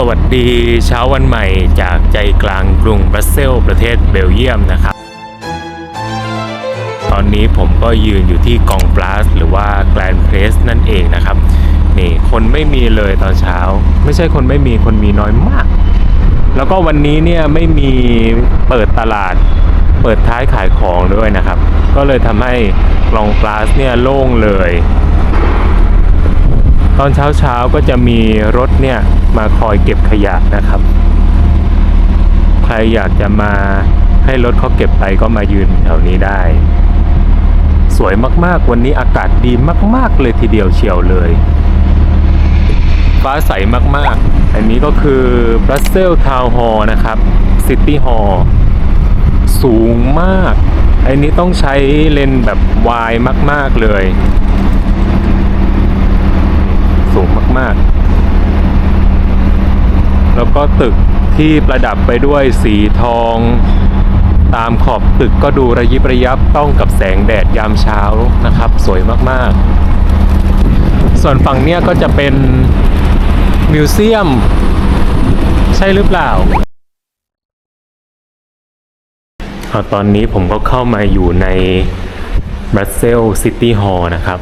สวัสดีเช้าวันใหม่จากใจกลางกรุงบรัสเซลประเทศเบลเยียมนะครับ ตอนนี้ผมก็ยืนอยู่ที่กองปลาสหรือว่าแกลนเพรสนั่นเองนะครับ นี่คนไม่มีเลยตอนเช้า ไม่ใช่คนไม่มีคนมีน้อยมาก แล้วก็วันนี้เนี่ยไม่มีเปิดตลาด เปิดท้ายขายของด้วยนะครับ ก็เลยทำให้กลองปลาสเนี่ยโล่งเลย ตอนเช้าเช้าๆก็จะมีรถเนี่ย มาคอยเก็บขยะนะครับ ใครอยากจะมาให้รถเขาเก็บไปก็มายืนแถวนี้ได้ สวยมากๆ วันนี้อากาศดีมาก ๆ เลยทีเดียวเชียวเลย ฟ้าใสมากๆ อันนี้ก็คือบรัสเซลทาวน์ฮอลนะครับซิตี้ฮอลสูงมาก อันนี้ต้องใช้เลนแบบวายมาก ๆ เลย สูงมาก ๆ แล้วก็ตึกที่ประดับไปด้วยสีทอง ตามขอบตึกก็ดูระยิบระยับต้องกับแสงแดดยามเช้านะครับ สวยมากๆ ส่วนฝั่งเนี้ยก็จะเป็นมิวเซียม ใช่หรือเปล่าตอนนี้ผมก็เข้ามาอยู่ในบรัสเซลซิตี้ฮอล์นะครับ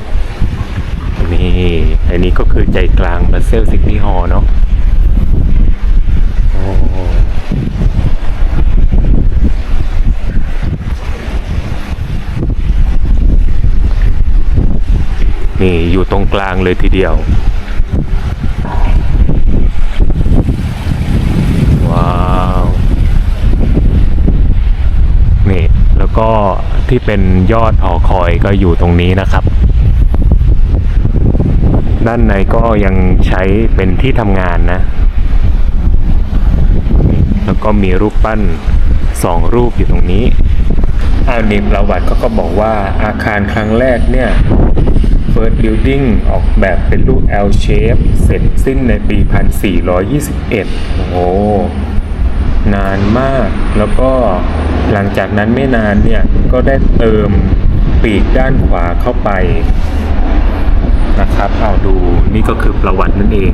นี่ อันนี้ก็คือใจกลางบรัสเซลซิตี้ฮอล์เนาะ นี่อยู่ตรงกลางเลยทีเดียว ว้าว นี่ แล้วก็ที่เป็นยอดหอคอยก็อยู่ตรงนี้นะครับ ด้านในก็ยังใช้เป็นที่ทำงานนะ แล้วก็มีรูปปั้นสองรูปอยู่ตรงนี้อานิมประวัติก็บอกว่าอาคารครั้งแรกเนี่ย First Building ออกแบบเป็นรูป L shape เสร็จสิ้นในปี 1421 โอ้โห นานมาก แล้วก็หลังจากนั้นไม่นานเนี่ย ก็ได้เติมปีกด้านขวาเข้าไปนะครับ เอาดูนี่ก็คือประวัตินั่นเอง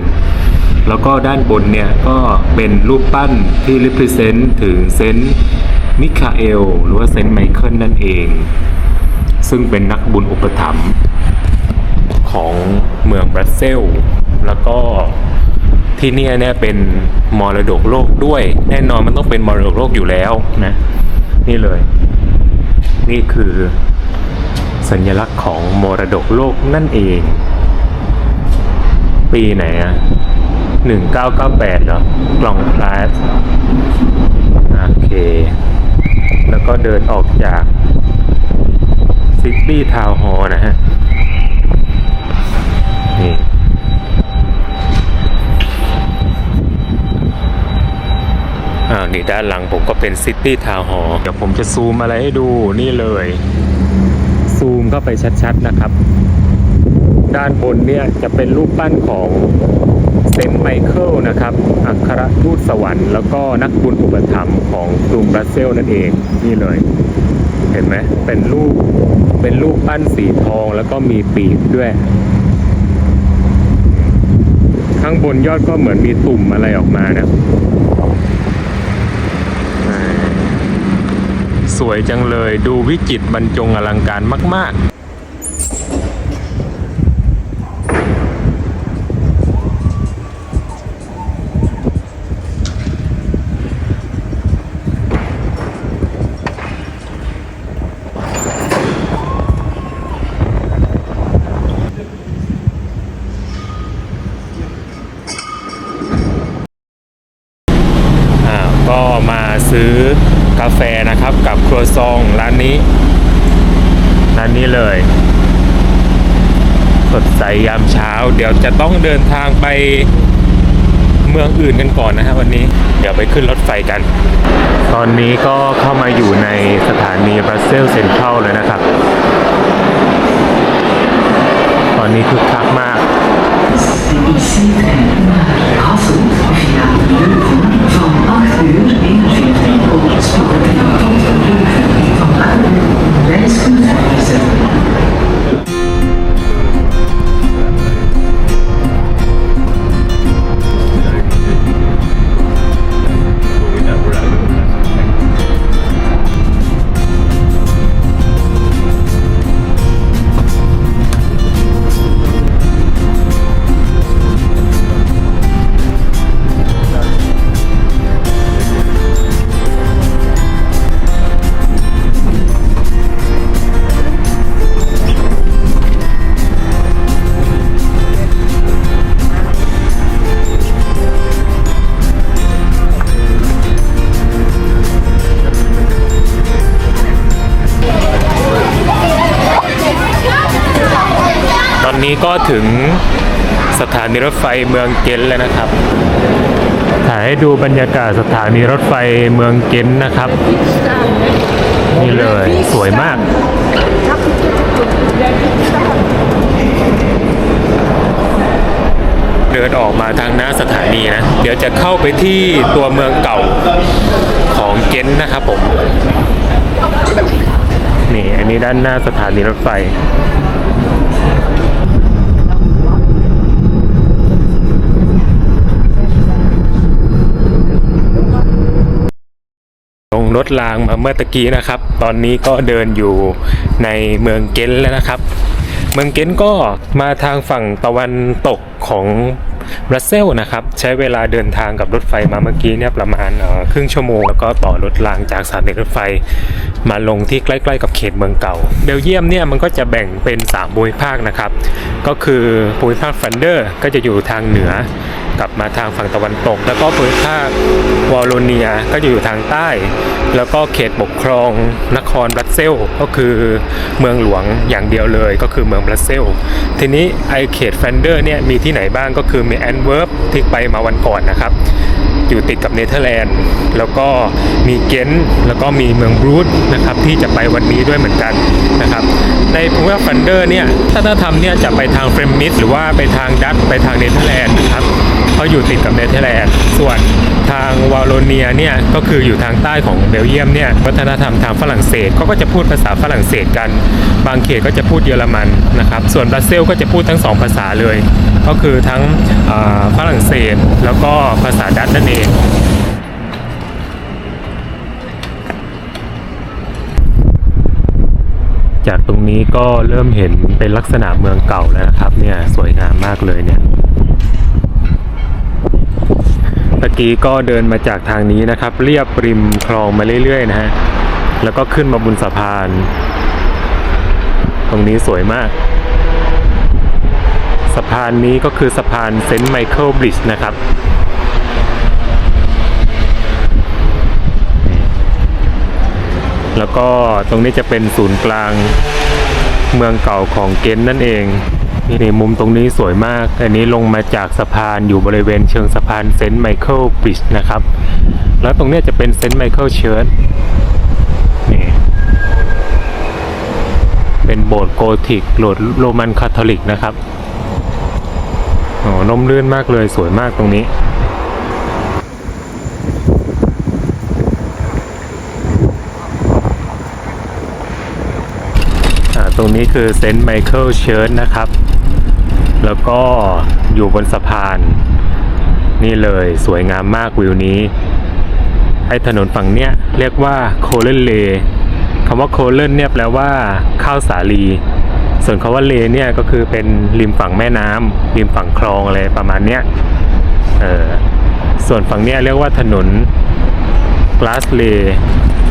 แล้วก็ด้านบนเนี่ยก็เป็นรูปปั้นที่ represent ถึงเซนต์มิคาเอลหรือว่าเซนต์ไมเคิลนั่นเอง ซึ่งเป็นนักบุญอุปถัมภ์ของเมืองบรัสเซล แล้วก็ที่นี่เนี่ยเป็นมรดกโลกด้วย แน่นอนมันต้องเป็นมรดกโลกอยู่แล้วนะ นี่เลย นี่คือสัญลักษณ์ของมรดกโลกนั่นเอง ปีไหนอะ หนึ่งเก้าเก้าแปดเหรอ กล่องพลาสโอเค แล้วก็เดินออกจากซิตี้ทาวน์ฮอลนะฮะ นี่อานี่ด้านหลังผมก็เป็นซิตี้ทาวน์ฮอลเดี๋ยวผมจะซูมอะไรให้ดูนี่เลย ซูมเข้าไปชัดๆนะครับ ด้านบนเนี่ยจะเป็นรูปปั้นของ เซนต์ไมเคิลนะครับ อัครทูตสวรรค์ แล้วก็นักบุญอุปถัมภ์ของกรุงบรัสเซลนั่นเอง นี่เลย เห็นไหมเป็นรูป เป็นรูปปั้นสีทองแล้วก็มีปีกด้วย ข้างบนยอดก็เหมือนมีตุ่มอะไรออกมานะ สวยจังเลย ดูวิจิตรบรรจงอลังการมาก ๆ อ่าก็มาซื้อกาแฟนะครับกับครัวซองร้านนี้ ร้านนี้เลย สดใสยาม เช้าเดี๋ยวจะต้องเดินทางไปเมืองอื่นกันก่อนนะฮะวันนี้เดี๋ยวไปขึ้นรถไฟกัน ตอนนี้ก็เข้ามาอยู่ในสถานีบรัสเซลเซ็นทรัลเลยนะครับ ตอนนี้คึกคักมาก IC-trein naar Hasselt via Leuven van 8 uur 41 op spoortrein tot ก็ถึงสถานีรถไฟเมืองเกนแล้วนะครับ ถ่ายให้ดูบรรยากาศสถานีรถไฟเมืองเกนนะครับ นี่เลยสวยมาก เดินออกมาทางหน้าสถานีนะ เดี๋ยวจะเข้าไปที่ตัวเมืองเก่าของเกนนะครับผม นี่อันนี้ด้านหน้าสถานีรถไฟ รถรางมาเมื่อตะกี้นะครับ ตอนนี้ก็เดินอยู่ในเมืองเกนแล้วนะครับ เมืองเกนก็มาทางฝั่งตะวันตกของ รัสเซลส์นะครับใช้เวลาเดินทางกับรถไฟมาเมื่อกี้เนี่ยประมาณครึ่งชั่วโมง แล้วก็ต่อรถรางจากสถานีรถไฟ มาลงที่ใกล้ๆกับเขตเมืองเก่า เบลเยียมเนี่ยมันก็จะแบ่งเป็น3ภูมิภาคนะครับ ก็คือภูมิภาคฟันเดอร์ก็จะอยู่ทางเหนือกลับมาทางฝั่งตะวันตก แล้วก็ภูมิภาควอลโลเนียก็จะอยู่ทางใต้ แล้วก็เขตปกครองนครบรัสเซลส์ก็คือเมืองหลวงอย่างเดียวเลย ก็คือเมืองบรัสเซลส์ทีนี้ไอเขตแฟนเดอร์เนี่ยมีที่ไหนบ้างก็คือมีแอนเวิร์ปที่ไปมาวันก่อนนะครับ อยู่ติดกับเนเธอร์แลนด์ แล้วก็มีเกนแล้วก็มีเมืองบรูดนะครับที่จะไปวันนี้ด้วยเหมือนกันนะครับ ในภูมิภาฟันเดอร์เนี่ยถ้าถ้าทำเนี่ยจะไปทางเฟรมมิสหรือว่าไปทางดัตไปทางเนเธอร์แลนด์นะครับเพราะอยู่ติดกับเนเธอร์แลนด์ส่วน ทางวาโลเนียเนี่ยก็คืออยู่ทางใต้ของเบลเยียมเนี่ยวัฒนธรรมทางฝรั่งเศสเขาก็จะพูดภาษาฝรั่งเศสกัน บางเขตก็จะพูดเยอรมันนะครับส่วนบรัสเซลก็จะพูดทั้งสองภาษาเลย ก็คือทั้งฝรั่งเศสแล้วก็ภาษาดัตช์นั่นเองจากตรงนี้ก็เริ่มเห็นเป็นลักษณะเมืองเก่าแล้วนะครับเนี่ยสวยงามมากเลยเนี่ย ตะกี้ก็เดินมาจากทางนี้นะครับ เรียบริมคลองมาเรื่อยๆนะฮะ แล้วก็ขึ้นมาบนสะพาน ตรงนี้สวยมาก สะพานนี้ก็คือสะพานเซนต์ไมเคิลบริดจ์นะครับแล้วก็ตรงนี้จะเป็นศูนย์กลางเมืองเก่าของเกนนั่นเอง นี่มุมตรงนี้สวยมาก อันนี้ลงมาจากสะพานอยู่บริเวณเชิงสะพานเซนต์ไมเคิลบริดจ์นะครับ แล้วตรงเนี้ยจะเป็นเซนต์ไมเคิลเชิร์ชนี่เป็นโบสถ์โกธิกโหลดโรมันคาทอลิกนะครับโอ้นมลื่นมากเลยสวยมากตรงนี้ตรงนี้คือเซนต์ไมเคิลเชิร์ชนะครับ แล้วก็อยู่บนสะพาน นี่เลยสวยงามมากวิวนี้ ไอ้ถนนฝั่งเนี้ยเรียกว่าโคเลนเลคำว่าโคเลนเนี่ยแปลว่าข้าวสาลี ส่วนคำว่าเลเนี่ยก็คือเป็นริมฝั่งแม่น้ำริมฝั่งคลองอะไรประมาณเนี้ยเออส่วนฝั่งเนี้ยเรียกว่าถนน glass lay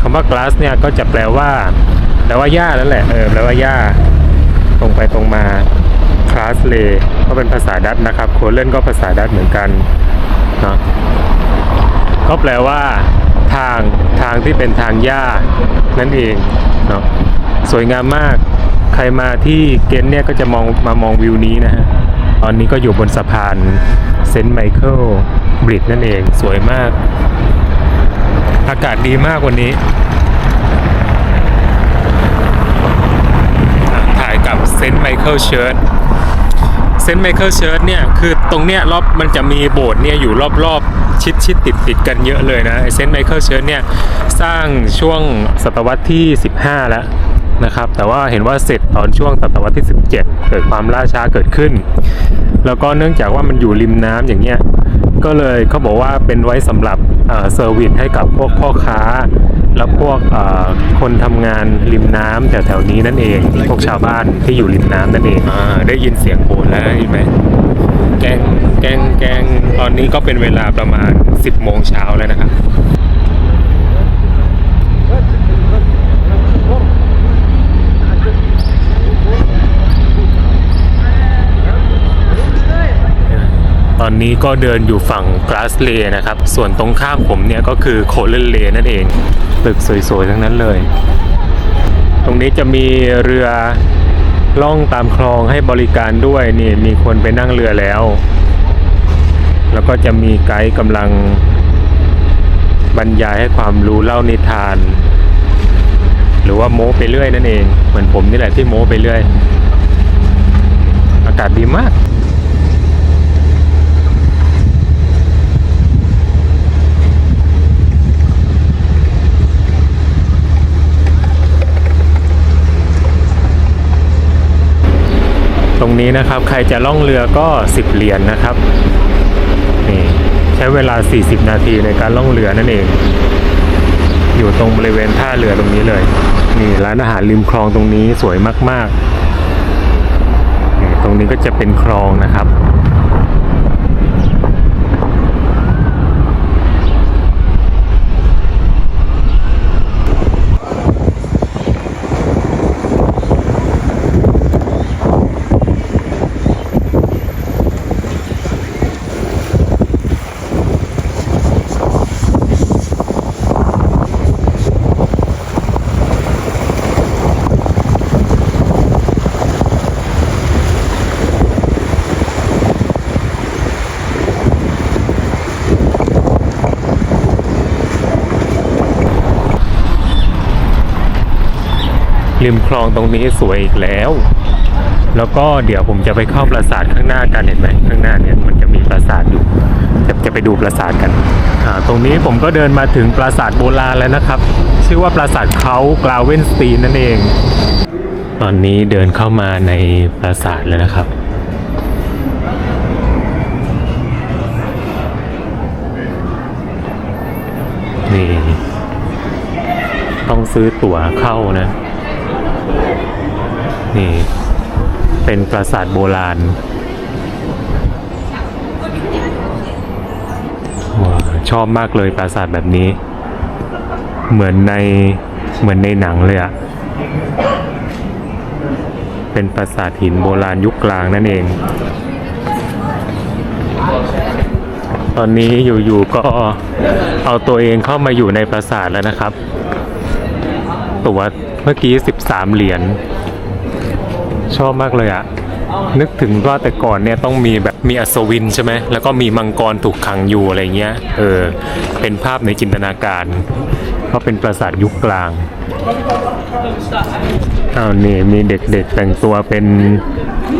คำว่า glass เนี่ยก็จะแปลว่าแปลว่าหญ้านั่นแหละเออแปลว่าหญ้าตรงไปตรงมา glass lay ก็เป็นภาษาดัตนะครับโคเล่นก็ภาษาดัตเหมือนกันเนาะก็แปลว่าทางทางที่เป็นทางหญ้านั่นเองเนาะสวยงามมากใครมาที่เกนเนี่ยก็จะมองมามองวิวนี้นะฮะตอนนี้ก็อยู่บนสะพานเซนต์ไมเคิลบริดนั่นเองสวยมาก อากาศดีมากวันนี้ ถ่ายกับเซนต์ไมเคิลเชิร์ เซนต์ไมเคิลเชิร์ชเนี่ยคือตรงเนี้ยรอบมันจะมีโบสถ์เนี่ยอยู่รอบๆ ชิดชิดติดติดกันเยอะเลยนะเซนต์ไมเคิลเชิร์ชเนี่ยสร้างช่วงศตวรรษที่ 15 แล้วนะครับแต่ว่าเห็นว่าเสร็จตอนช่วงศตวรรษที่ 17 เกิดความล่าช้าเกิดขึ้น แล้วก็เนื่องจากว่ามันอยู่ริมน้ำอย่างเงี้ยก็เลยเขาบอกว่าเป็นไว้สำหรับเออเซอร์วิสให้กับพวกพ่อค้า แล้วพวกเอ่อคนทำงานริมน้ำแถวๆนี้นั่นเอง พวกชาวบ้านที่อยู่ริมน้ำนั่นเองอ่าได้ยินเสียงโบนแล้วใช่ไหมแกงแกงแกงตอนนี้ก็เป็นเวลาประมาณ 10โมงเช้าแล้วนะครับ ตอนนี้ก็เดินอยู่ฝั่งก a าสเลนะครับ ส่วนตรงข้ามผมเนี่ยก็คือโคเลนเลนั่นเอง ตึกสวยๆ ทั้งนั้นเลย ตรงนี้จะมีเรือล่องตามคลองให้บริการด้วยนี่มีคนไปนั่งเรือแล้ว แล้วก็จะมีไกด์กำลังบรรยายให้ความรู้เล่านิทาน หรือว่าโม้ไปเรื่อยนั่นเอง เหมือนผมนี่แหละที่โม้ไปเรื่อย อากาศดีมาก ตรงนี้นะครับ ใครจะล่องเรือก็ 10 เหรียญนนะครับนี่ใช้เวลา 40 นาทีในการล่องเรือนั่นเอง อยู่ตรงบริเวณท่าเรือตรงนี้เลย นี่ร้านอาหารริมคลองตรงนี้สวยมากๆนี่ตรงนี้ก็จะเป็นคลองนะครับ ริมคลองตรงนี้สวยอีกแล้ว แล้วก็เดี๋ยวผมจะไปเข้าปราสาทข้างหน้ากันเห็นไหมข้างหน้าเนี่ยมันจะมีปราสาทอยู่จะจะไปดูปราสาทกันตรงนี้ผมก็เดินมาถึงปราสาทโบราณแล้วนะครับ ชื่อว่าปราสาทเขากราเวนสตีนนั่นเอง ตอนนี้เดินเข้ามาในปราสาทแล้วนะครับนี่ต้องซื้อตั๋วเข้านะ นี่ เป็นปราสาทโบราณว้าชอบมากเลยปราสาทแบบนี้ เหมือนในเหมือนในหนังเลยอะเป็นปราสาทหินโบราณยุคกลางนั่นเอง ตอนนี้อยู่ๆก็เอาตัวเองเข้ามาอยู่ในปราสาทแล้วนะครับ ตัวเมื่อกี้ 13 เหรียญ ชอบมากเลยอะนึกถึงว่าแต่ก่อนเนี่ยต้องมีแบบมีอัศวินใช่ไหมแล้วก็มีมังกรถูกขังอยู่อะไรเงี้ยเออเป็นภาพในจินตนาการเพราะเป็นปราสาทยุคกลางอ้าวนี่มีเด็กๆแต่งตัวเป็น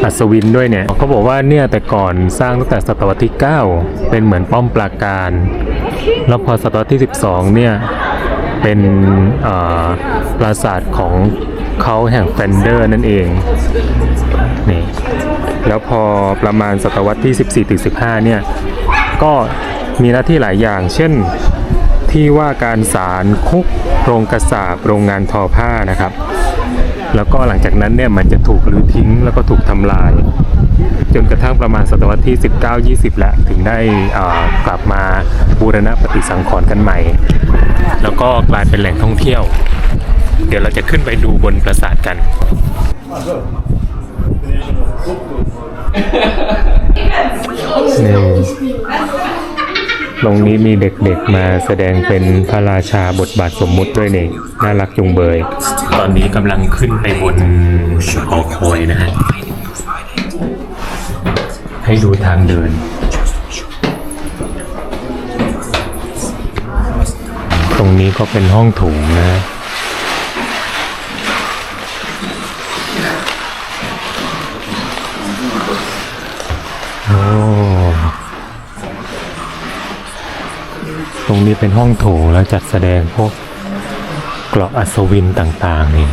อัศวินด้วยเนี่ยเขาบอกว่าเนี่ยแต่ก่อนสร้างตั้งแต่ศตวรรษที่ 9 เป็นเหมือนป้อมปราการ แล้วพอศตวรรษที่ 12 เนี่ยเป็นอ่อปราสาทของ เขาแห่งแฟนเดอร์นั่นเองนี่แล้วพอประมาณศตวรรษที่ 14ถึง15 เนี่ย ก็มีหน้าที่หลายอย่าง เช่นที่ว่าการสารคุกโรงกระสาบโรงงานทอผ้านะครับ แล้วก็หลังจากนั้นเนี่ยมันจะถูกรื้อทิ้งแล้วก็ถูกทำลาย จนกระทั่งประมาณศตวรรษที่ 19-20 แหล้วถึงได้อ่อกลับมาบูรณะปฏิสังขรณ์กันใหม่ แล้วก็กลายเป็นแหล่งท่องเที่ยว เดี๋ยวเราจะขึ้นไปดูบนปราสาทกัน นี่ตรงนี้มีเด็กๆมาแสดงเป็นพระราชาบทบาทสมมุติด้วยนี่น่ารักจุงเบย ตอนนี้กำลังขึ้นไปบนหอคอยนะฮะ ให้ดูทางเดินตรงนี้ก็เป็นห้องโถงนะ เป็นห้องโถงแล้วจัดแสดงพวกเกราะอัศวินต่างๆนี่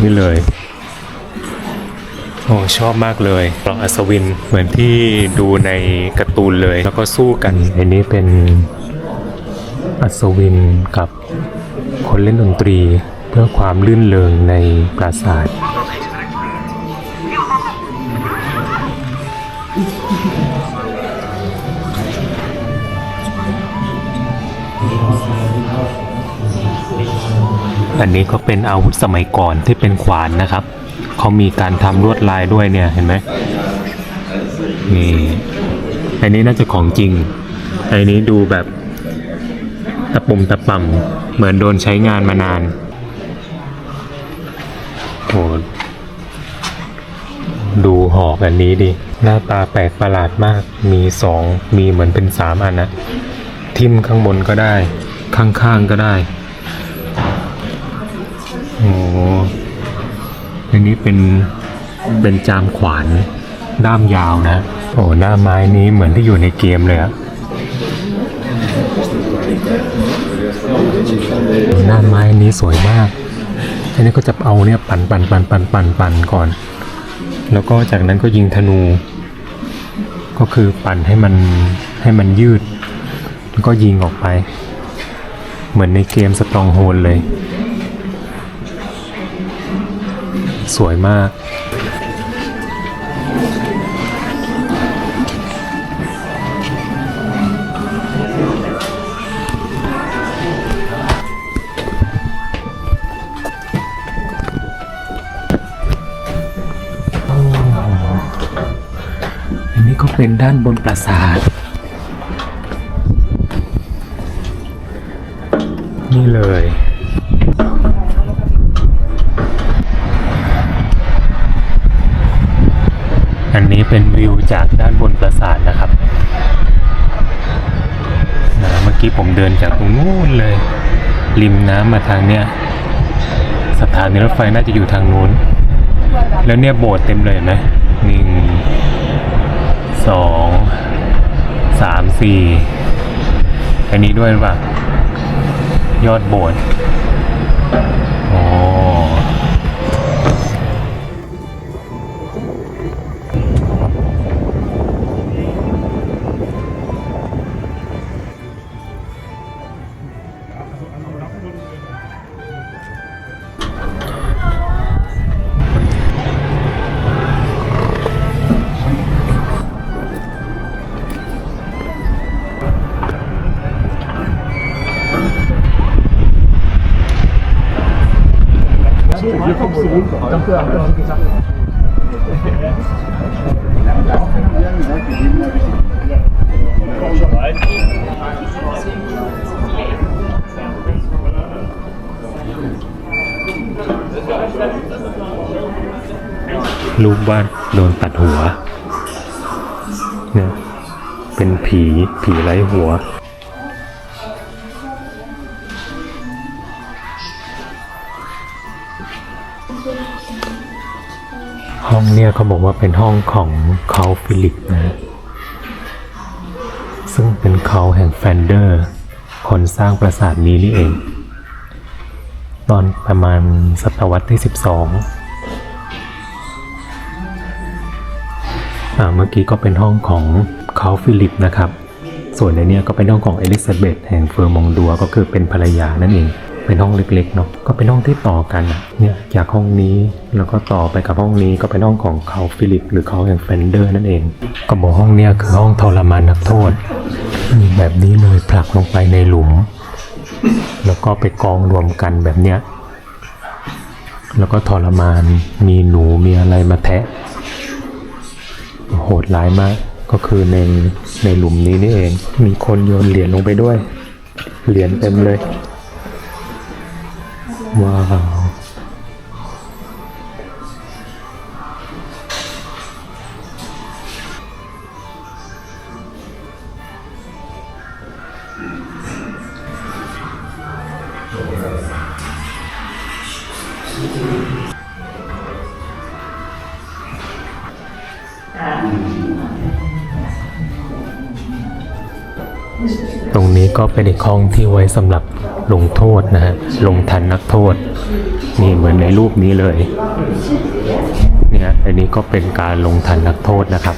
นี่เลยโอ้ชอบมากเลยเกราะอัศวินเหมือนที่ดูในการ์ตูนเลย แล้วก็สู้กันอันนี้เป็นอัศวินกับคนเล่นดนตรีเพื่อความลื่นเลงในปราสาท อันนี้ก็เป็นอาวุธสมัยก่อนที่เป็นขวานนะครับ เขามีการทำลวดลายด้วยเนี่ยเห็นไหมนี่อันนี้น่าจะของจริง อันนี้ดูแบบตะปุ่มตะป่ำเหมือนโดนใช้งานมานานโหดูหอกอันนี้ดิ หน้าตาแปลกประหลาดมาก มีสอง มีเหมือนเป็นสามอันนะ ทิมข้างบนก็ได้ ข้างๆก็ได้ โอ้อันนี้เป็นเป็นจามขวานด้ามยาวนะ โอ้หน้าไม้นี้เหมือนที่อยู่ในเกมเลยอะหน้าไม้นี้สวยมาก อันนี้ก็จะเอาเนี่ยปั่นปั่นปั่นปั่นปั่นปั่นก่อน แล้วก็จากนั้นก็ยิงธนู ก็คือปั่นให้มันให้มันยืด แล้วก็ยิงออกไป เหมือนในเกมสตรองโฮลเลย สวยมากอันนี้ก็เป็นด้านบนปราสาท นี่เลย อันนี้เป็นวิวจากด้านบนปราสาทนะครับนะเมื่อกี้ผมเดินจากตรงนู้นเลย ริมน้ำมาทางเนี้ย สถานีรถไฟน่าจะอยู่ทางนู้น แล้วเนี่ยโบสถ์เต็มเลยเห็นไหมหนึ่งสองสามสี่อันนี้ด้วยหรือเปล่ายอดโบสถ์ รูปวาดโดนตัดหัวเนี่ยเป็นผีผีไร้หัว องเนี่ยเขาบอกว่าเป็นห้องของเขาฟิลิปนะ ซึ่งเป็นเขาแห่งแฟนเดอร์ คนสร้างปราสาทนี้นี่เอง ตอนประมาณศตวรรษที่ 12อ่าเมื่อกี้ก็เป็นห้องของเขาฟิลิปนะครับ ส่วนในเนี้ยก็เป็นห้องของเอลิซาเบธแห่งเฟอร์มองดัวก็คือเป็นภรรยานั่นเอง เป็นห้องเล็กๆเนาะก็เป็นห้องที่ต่อกันอะเนี่ยจากห้องนี้แล้วก็ต่อไปกับห้องนี้ก็เป็นห้องของเขาฟิลิป หรือเขาแห่งเฟนเดอร์นั่นเอง ก็บอกห้องเนี้ยคือห้องทรมานนักโทษนี่แบบนี้เลยผลักลงไปในหลุม แล้วก็ไปกองรวมกันแบบเนี้ยแล้วก็ทรมานมีหนูมีอะไรมาแทะ โหดร้ายมากก็คือในในหลุมนี้นี่เอง มีคนโยนเหรียญลงไปด้วย เหรียญเต็มเลย ว้ เป็นอีกห้องที่ไว้สำหรับลงโทษนะฮะลงทันนักโทษ นี่เหมือนในรูปนี้เลยเนี่ยอันนี้ก็เป็นการลงทันนักโทษนะครับ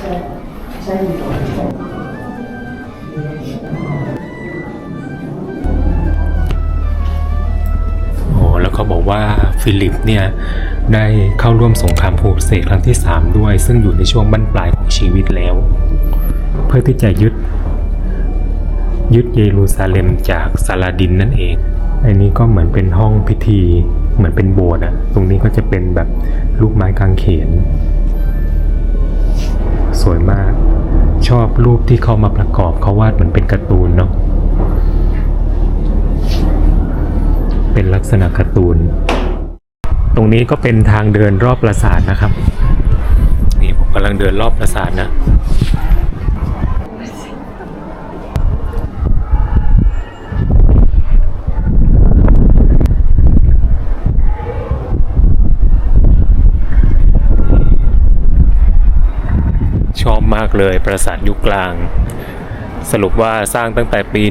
โอ้แล้วเขาบอกว่าฟิลิปเนี่ยได้เข้าร่วมสงครามโครุเสกครั้งที่ 3 ด้วย ซึ่งอยู่ในช่วงบั้นปลายของชีวิตแล้ว เพื่อที่จะยึด ยึดเยรูซาเล็มจากซาลาดินนั่นเอง อันนี้ก็เหมือนเป็นห้องพิธีเหมือนเป็นโบสถ์อะตรงนี้ก็จะเป็นแบบลูกไม้กางเขน สวยมาก ชอบรูปที่เขามาประกอบเขาวาดเหมือนเป็นการ์ตูนเนาะเป็นลักษณะการ์ตูน ตรงนี้ก็เป็นทางเดินรอบปราสาทนะครับ นี่ผมกำลังเดินรอบปราสาทนะ มากเลยปราสาทยุคกลาง สรุปว่าสร้างตั้งแต่ปี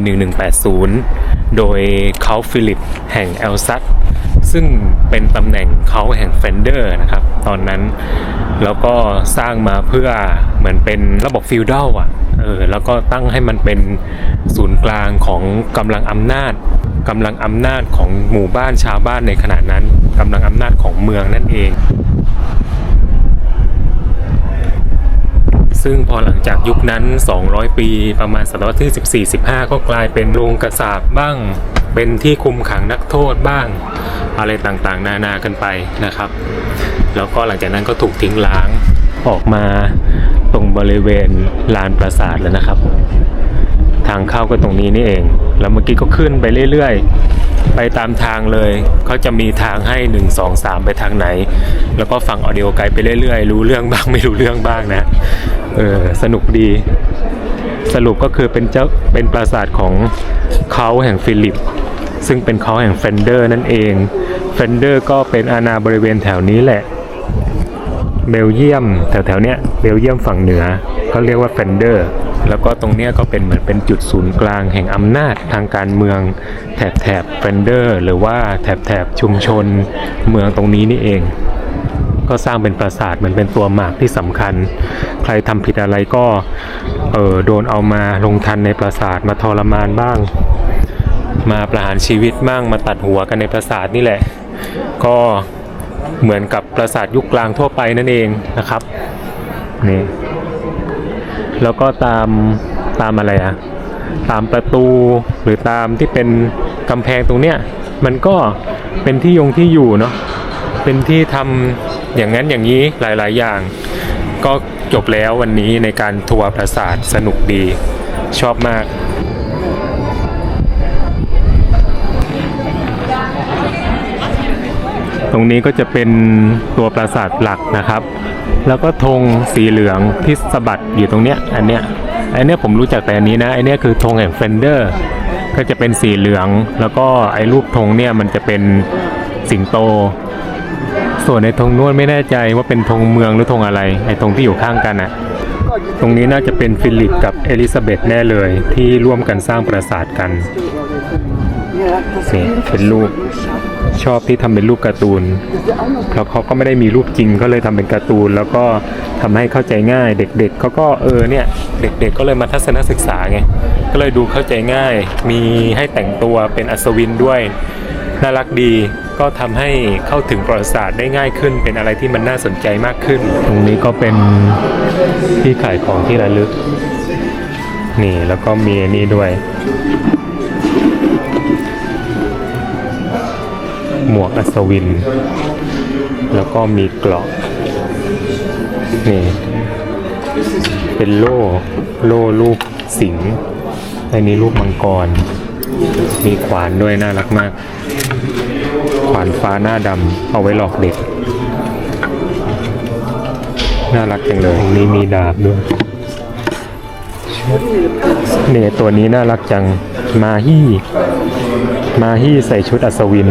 1180 โดยเขาฟิลิปแห่งเอลซัตซึ่งเป็นตำแหน่งเขาแห่งเฟนเดอร์นะครับ ตอนนั้นแล้วก็สร้างมาเพื่อเหมือนเป็นระบบฟิวดัลอะเออแล้วก็ตั้งให้มันเป็นศูนย์กลางของกำลังอำนาจกำลังอำนาจของหมู่บ้านชาวบ้านในขณะนั้นกำลังอำนาจของเมืองนั่นเอง ซึ่งพอหลังจากยุคนั้น 200 ปีประมาณศตวรรษที่ 14 15 ก็กลายเป็นโรงกระสาบบ้าง เป็นที่คุมขังนักโทษบ้าง อะไรต่างๆ นานากันไปนะครับ แล้วก็หลังจากนั้นก็ถูกทิ้งล้างออกมาตรงบริเวณลานปราสาทแล้วนะครับ ทางเข้าก็ตรงนี้นี่เอง แล้วเมื่อกี้ก็ขึ้นไปเรื่อยๆ ไปตามทางเลยเขาจะมีทางให้ 1 2 3 ไปทางไหน แล้วก็ฟังออดิโอไกด์ไปเรื่อยๆ รู้เรื่องบ้างไม่รู้เรื่องบ้างนะ เออ สนุกดี สรุปก็คือเป็นเจ้าเป็นปราสาทของเขาแห่งฟิลิป ซึ่งเป็นเขาแห่งเฟนเดอร์นั่นเองเฟนเดอร์ก็เป็นอาณาบริเวณแถวนี้แหละ เบลเยียมแถวๆเนี้ยเบลเยียมฝั่งเหนือเขาเรียกว่าเฟนเดอร์แล้วก็ตรงเนี้ยก็เป็นเหมือนเป็นจุดศูนย์กลางแห่งอำนาจทางการเมืองแถบแถบเฟนเดอร์หรือว่าแถบแถบชุมชนเมืองตรงนี้นี่เอง ก็สร้างเป็นปราสาทเหมือนเป็นตัวหมากที่สำคัญ ใครทำผิดอะไรก็เออโดนเอามาลงทันในปราสาทมาทรมานบ้าง มาประหารชีวิตบ้างมาตัดหัวกันในปราสาทนี่แหละ ก็ เหมือนกับปราสาทยุคกลางทั่วไปนั่นเองนะครับนี่แล้วก็ตามตามอะไรอะตามประตูหรือตามที่เป็นกำแพงตรงเนี้ยมันก็เป็นที่ยงที่อยู่เนาะเป็นที่ทำอย่างนั้นอย่างนี้หลาย ๆ อย่าง ก็จบแล้ววันนี้ในการทัวร์ปราสาทสนุกดีชอบมาก ตรงนี้ก็จะเป็นตัวปราสาทหลักนะครับ แล้วก็ธงสีเหลืองที่สะบัดอยู่ตรงเนี้ยอันเนี้ยอันเนี้ยผมรู้จักแต่อันนี้นะอันเนี้ยคือธงแห่งเฟนเดอร์ก็จะเป็นสีเหลือง แล้วก็ไอ้รูปธงเนี่ยมันจะเป็นสิงโต ส่วนในธงนวดไม่แน่ใจว่าเป็นธงเมืองหรือธงอะไร ไอ้ธงที่อยู่ข้างกันอะตรงนี้น่าจะเป็นฟิลิปกับเอลิซาเบธแน่เลยที่ร่วมกันสร้างปราสาทกันนี่เป็นรูป ชอบที่ทำเป็นรูปการ์ตูน แล้วเขาก็ไม่ได้มีรูปจริงก็เลยทำเป็นการ์ตูน แล้วก็ทำให้เข้าใจง่าย เด็กๆเขาก็เออเนี่ย เด็ก ๆ ก็เลยมาทัศนศึกษาไงก็เลยดูเข้าใจง่าย มีให้แต่งตัวเป็นอัศวินด้วยน่ารักดีก็ทำให้เข้าถึงประวัติศาสตร์ได้ง่ายขึ้น เป็นอะไรที่มันน่าสนใจมากขึ้น ตรงนี้ก็เป็นที่ขายของที่ระลึก นี่แล้วก็มีนี่ด้วย หมวกอัศวิน แล้วก็มีเกราะนี่เป็นโล่โล่รูปสิงห์อันนี้รูปมังกร มีขวานด้วยน่ารักมาก ขวานฟ้าหน้าดำเอาไว้หลอกเด็ก น่ารักจังเลยตรงนี้มีดาบด้วยเนี่ยตัวนี้น่ารักจังมาฮี่ มาฮี่ใส่ชุดอัศวิน